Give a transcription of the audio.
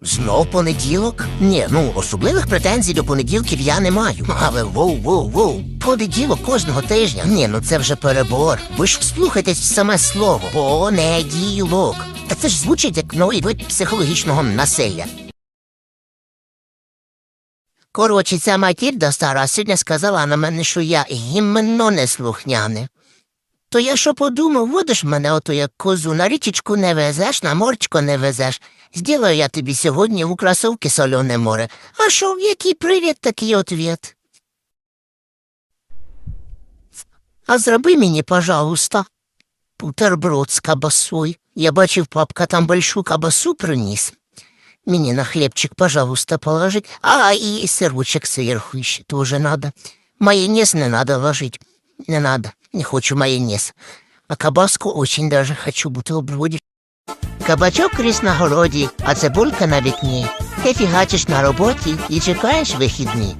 Знов понеділок? Ні, ну особливих претензій до понеділків я не маю. Але воу, воу, воу. Понеділок кожного тижня. Ні, ну це вже перебор. Ви ж вслухайтесь в саме слово. Понеділок. Та це ж звучить як новий вид психологічного насилля. Коротше, ця Матільда стара сьогодні сказала на мене, що я іменно неслухняне. То я що подумав, водиш мене ото як козу, на річечку не везеш, на морчко не везеш. Зділаю я тобі сьогодні у красовки солене море. А що, який привіт, такий ответ. А зроби мені, пожалуйста, бутерброд з кабасою. Я бачив, папка там большую кабасу приніс. Мені на хлебчик, пожалуйста, положить. А, и сырочек сверху еще тоже надо. Майонез не надо ложить. Не надо. Не хочу майонез. А кабаску очень даже хочу бутербродик. Кабачок крізь на городі, а цибулька на вікні. Ти фігачиш на роботі і чекаєш вихідні.